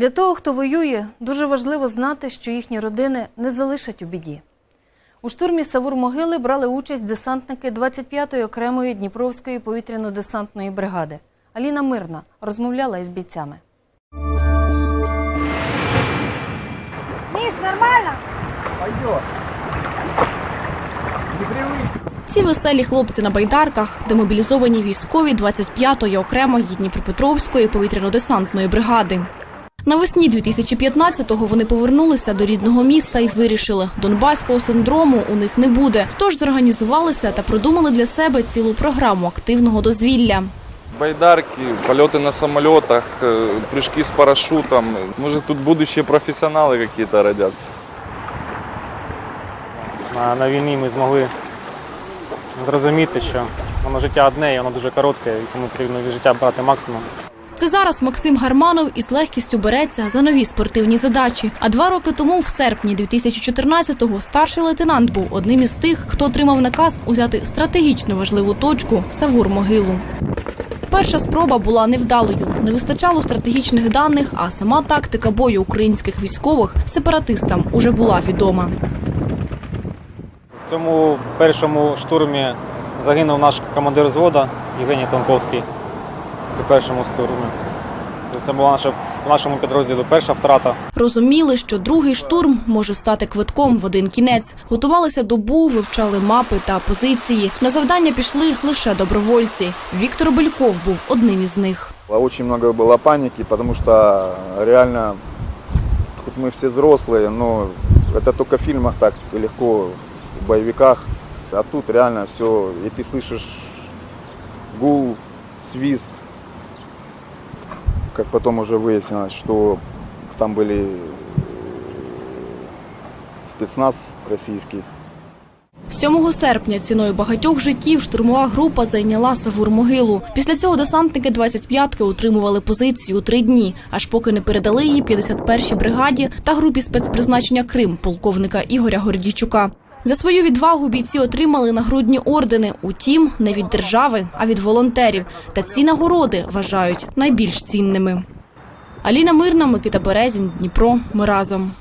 Для того, хто воює, дуже важливо знати, що їхні родини не залишать у біді. У штурмі Савур-Могили брали участь десантники 25-ї окремої Дніпровської повітряно-десантної бригади. Аліна Мирна розмовляла із бійцями. Миш, нормально? Ці веселі хлопці на байдарках, демобілізовані військові 25-ї окремої Дніпропетровської повітряно-десантної бригади. Навесні 2015-го вони повернулися до рідного міста і вирішили, донбаського синдрому у них не буде. Тож зорганізувалися та продумали для себе цілу програму активного дозвілля. Байдарки, полеты на самолетах, э, прыжки с парашютом. Может, тут будущие профессионалы какие-то родятся. На, на війні ми змогли зрозуміти, що воно життя одне, і воно дуже коротке, і тому потрібно від життя брати максимум. Це зараз Максим Гарманов із легкістю береться за нові спортивні задачі. А два роки тому, в серпні 2014-го, старший лейтенант був одним із тих, хто отримав наказ узяти стратегічно важливу точку Савур-Могилу. Перша спроба була невдалою. Не вистачало стратегічних даних, а сама тактика бою українських військових сепаратистам уже була відома. В цьому першому штурмі загинув наш командир взвода Євгеній Тонковський при першому штурмі. Тобто Це була наша в нашому підрозділі перша втрата. Розуміли, що другий штурм може стати квитком в один кінець. Готувалися добу, вивчали мапи та позиції. На завдання пішли лише добровольці. Віктор Бельков був одним із них. Очень много было паники, потому что реально, хоть мы все взрослые, но это только в фильмах так легко, в боевиках. А тут реально все, и ты слышишь гул, свист. Как потом уже выяснилось, что там были э, спецназ российский. 7 серпня ціною багатьох життів штурмова група зайняла Савур-Могилу. Після цього десантники 25-ки утримували позицію три дні, аж поки не передали її 51-й бригаді та групі спецпризначення Крим полковника Ігоря Гордійчука. За свою відвагу бійці отримали нагрудні ордени. Утім, не від держави, а від волонтерів. Та ці нагороди вважають найбільш цінними. Аліна Мирна, Микита Березін, Дніпро. Ми разом.